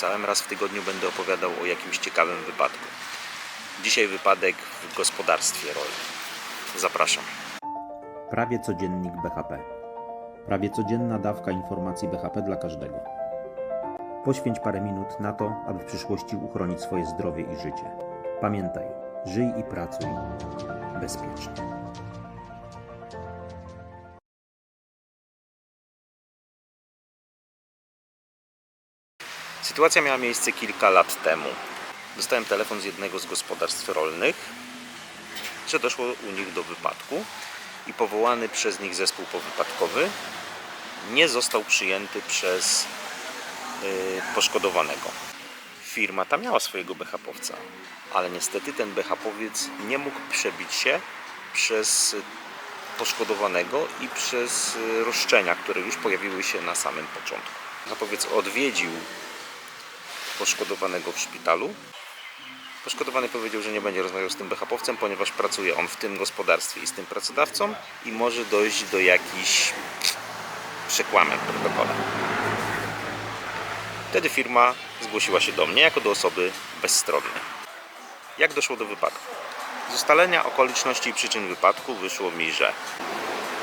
obiecałem, raz w tygodniu będę opowiadał o jakimś ciekawym wypadku. Dzisiaj wypadek w gospodarstwie rolnym. Zapraszam. Prawie codziennik BHP. Prawie codzienna dawka informacji BHP dla każdego. Poświęć parę minut na to, aby w przyszłości uchronić swoje zdrowie i życie. Pamiętaj, żyj i pracuj bezpiecznie. Sytuacja miała miejsce kilka lat temu. Dostałem telefon z jednego z gospodarstw rolnych, że doszło u nich do wypadku i powołany przez nich zespół powypadkowy nie został przyjęty przez y, poszkodowanego. Firma ta miała swojego BHP-owca, ale niestety ten BHP-owiec nie mógł przebić się przez poszkodowanego i przez y, roszczenia, które już pojawiły się na samym początku. BHP-owiec odwiedził poszkodowanego w szpitalu. Poszkodowany powiedział, że nie będzie rozmawiał z tym BHP-owcem, ponieważ pracuje on w tym gospodarstwie i z tym pracodawcą i może dojść do jakichś przekłamań w protokole. Wtedy firma zgłosiła się do mnie jako do osoby bezstronnej. Jak doszło do wypadku? Z ustalenia okoliczności i przyczyn wypadku wyszło mi, że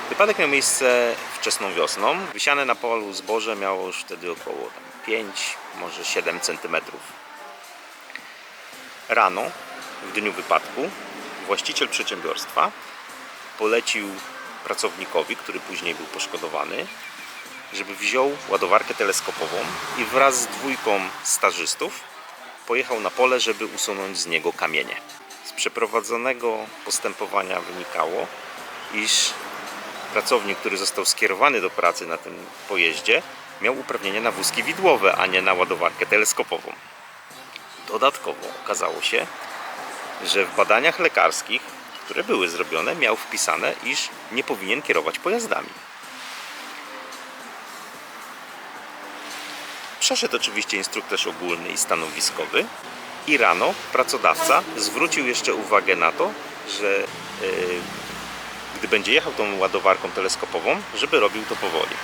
wypadek miał miejsce wczesną wiosną. Wysiane na polu zboże miało już wtedy około 5, może 7 cm. Rano, w dniu wypadku, właściciel przedsiębiorstwa polecił pracownikowi, który później był poszkodowany, żeby wziął ładowarkę teleskopową i wraz z dwójką stażystów pojechał na pole, żeby usunąć z niego kamienie. Z przeprowadzonego postępowania wynikało, iż pracownik, który został skierowany do pracy na tym pojeździe, miał uprawnienia na wózki widłowe, a nie na ładowarkę teleskopową. Dodatkowo okazało się, że w badaniach lekarskich, które były zrobione, miał wpisane, iż nie powinien kierować pojazdami. Przeszedł oczywiście instruktaż ogólny i stanowiskowy i rano pracodawca zwrócił jeszcze uwagę na to, że yy, gdy będzie jechał tą ładowarką teleskopową, żeby robił to powoli.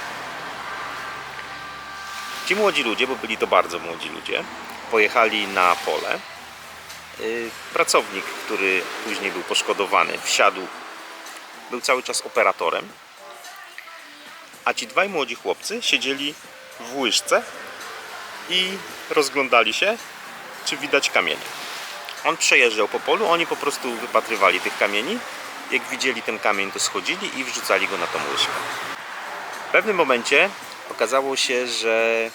Ci młodzi ludzie, bo byli to bardzo młodzi ludzie, pojechali na pole. Yy, Pracownik, który później był poszkodowany, wsiadł, był cały czas operatorem, a ci dwaj młodzi chłopcy siedzieli w łyżce i rozglądali się, czy widać kamienie. On przejeżdżał po polu, oni po prostu wypatrywali tych kamieni. Jak widzieli ten kamień, to schodzili i wrzucali go na tą łyżkę. W pewnym momencie okazało się, że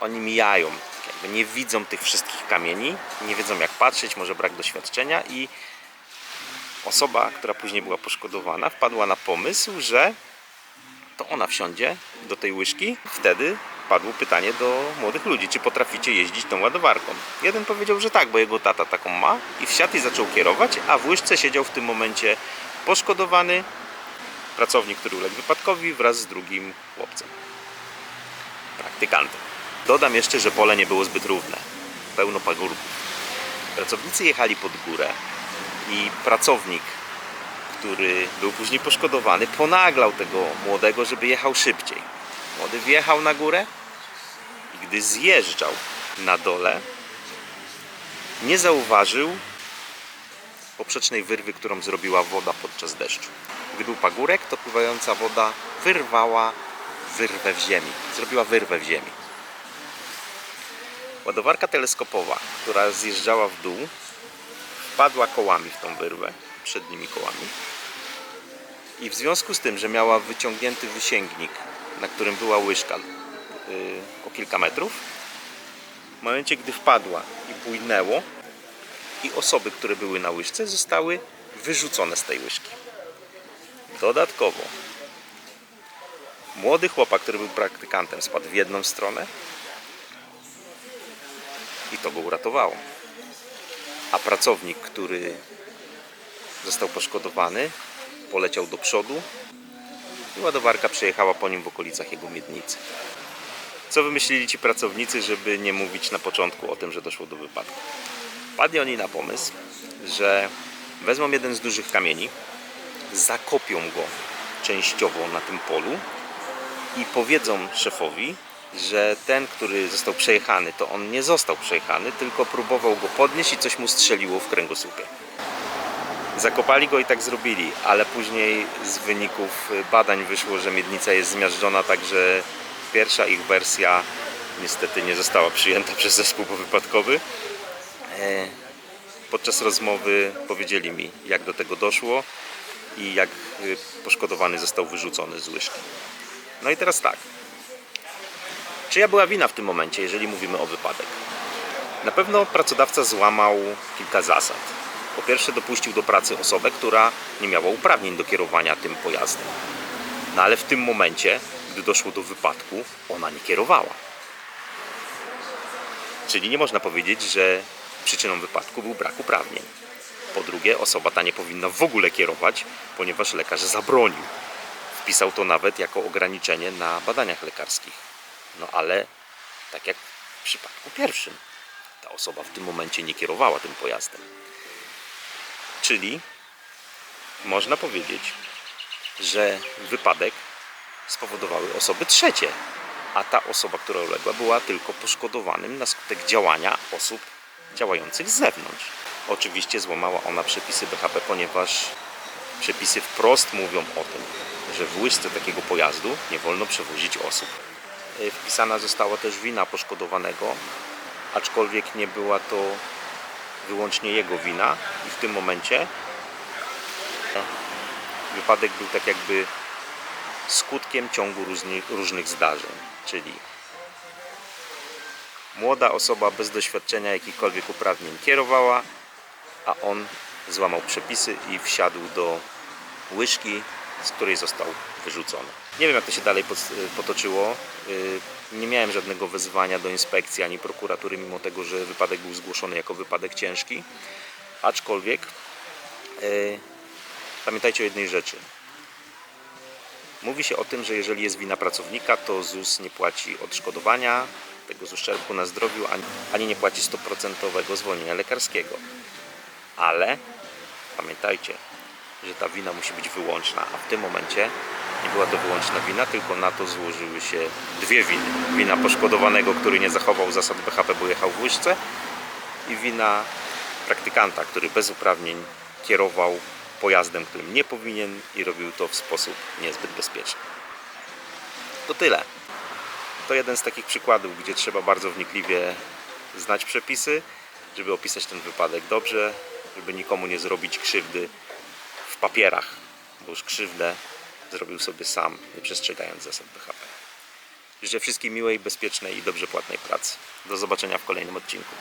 oni mijają, nie widzą tych wszystkich kamieni, nie wiedzą jak patrzeć, może brak doświadczenia i osoba, która później była poszkodowana, wpadła na pomysł, że to ona wsiądzie do tej łyżki. Wtedy padło pytanie do młodych ludzi, czy potraficie jeździć tą ładowarką. Jeden powiedział, że tak, bo jego tata taką ma i wsiadł i zaczął kierować, a w łyżce siedział w tym momencie poszkodowany pracownik, który uległ wypadkowi wraz z drugim chłopcem, praktykantem. Dodam jeszcze, że pole nie było zbyt równe, pełno pagórków. Pracownicy jechali pod górę i pracownik, który był później poszkodowany, ponaglał tego młodego, żeby jechał szybciej. Młody wjechał na górę i gdy zjeżdżał na dole, nie zauważył poprzecznej wyrwy, którą zrobiła woda podczas deszczu. Gdy był pagórek, to pływająca woda wyrwała wyrwę w ziemi. Zrobiła wyrwę w ziemi. Ładowarka teleskopowa, która zjeżdżała w dół, wpadła kołami w tą wyrwę, przednimi kołami. I w związku z tym, że miała wyciągnięty wysięgnik, na którym była łyżka yy, o kilka metrów, w momencie gdy wpadła i bujnęło, i osoby, które były na łyżce, zostały wyrzucone z tej łyżki. Dodatkowo, młody chłopak, który był praktykantem, spadł w jedną stronę i to go uratowało. A pracownik, który został poszkodowany, poleciał do przodu i ładowarka przejechała po nim w okolicach jego miednicy. Co wymyślili ci pracownicy, żeby nie mówić na początku o tym, że doszło do wypadku? Padli oni na pomysł, że wezmą jeden z dużych kamieni, zakopią go częściowo na tym polu i powiedzą szefowi, że ten, który został przejechany, to on nie został przejechany, tylko próbował go podnieść i coś mu strzeliło w kręgosłupie. Zakopali go i tak zrobili, ale później z wyników badań wyszło, że miednica jest zmiażdżona, także pierwsza ich wersja niestety nie została przyjęta przez zespół powypadkowy. E, Podczas rozmowy powiedzieli mi, jak do tego doszło i jak y, poszkodowany został wyrzucony z łyżki. No i teraz tak. Czyja była wina w tym momencie, jeżeli mówimy o wypadek? Na pewno pracodawca złamał kilka zasad. Po pierwsze, dopuścił do pracy osobę, która nie miała uprawnień do kierowania tym pojazdem. No ale w tym momencie, gdy doszło do wypadku, ona nie kierowała. Czyli nie można powiedzieć, że przyczyną wypadku był brak uprawnień. Po drugie, osoba ta nie powinna w ogóle kierować, ponieważ lekarz zabronił. Wpisał to nawet jako ograniczenie na badaniach lekarskich. No ale tak jak w przypadku pierwszym, ta osoba w tym momencie nie kierowała tym pojazdem. Czyli można powiedzieć, że wypadek spowodowały osoby trzecie, a ta osoba, która uległa, była tylko poszkodowanym na skutek działania osób działających z zewnątrz. Oczywiście złamała ona przepisy BHP, ponieważ przepisy wprost mówią o tym, że w łyżce takiego pojazdu nie wolno przewozić osób. E, Wpisana została też wina poszkodowanego, aczkolwiek nie była to wyłącznie jego wina i w tym momencie wypadek był tak jakby skutkiem ciągu różnych zdarzeń, czyli młoda osoba bez doświadczenia jakichkolwiek uprawnień kierowała, a on złamał przepisy i wsiadł do łyżki, z której został wyrzucony. Nie wiem, jak to się dalej pot- potoczyło. Yy, Nie miałem żadnego wezwania do inspekcji ani prokuratury, mimo tego, że wypadek był zgłoszony jako wypadek ciężki. Aczkolwiek yy, pamiętajcie o jednej rzeczy. Mówi się o tym, że jeżeli jest wina pracownika, to ZUS nie płaci odszkodowania tego z uszczerbku na zdrowiu, ani, ani nie płaci 100% zwolnienia lekarskiego. Ale pamiętajcie, że ta wina musi być wyłączna, a w tym momencie nie była to wyłączna wina, tylko na to złożyły się dwie winy. Wina poszkodowanego, który nie zachował zasad BHP, bo jechał w łyżce i wina praktykanta, który bez uprawnień kierował pojazdem, którym nie powinien i robił to w sposób niezbyt bezpieczny. To tyle. To jeden z takich przykładów, gdzie trzeba bardzo wnikliwie znać przepisy, żeby opisać ten wypadek dobrze, żeby nikomu nie zrobić krzywdy w papierach, bo już krzywdę zrobił sobie sam, nie przestrzegając zasad BHP. Życzę wszystkim miłej, bezpiecznej i dobrze płatnej pracy. Do zobaczenia w kolejnym odcinku.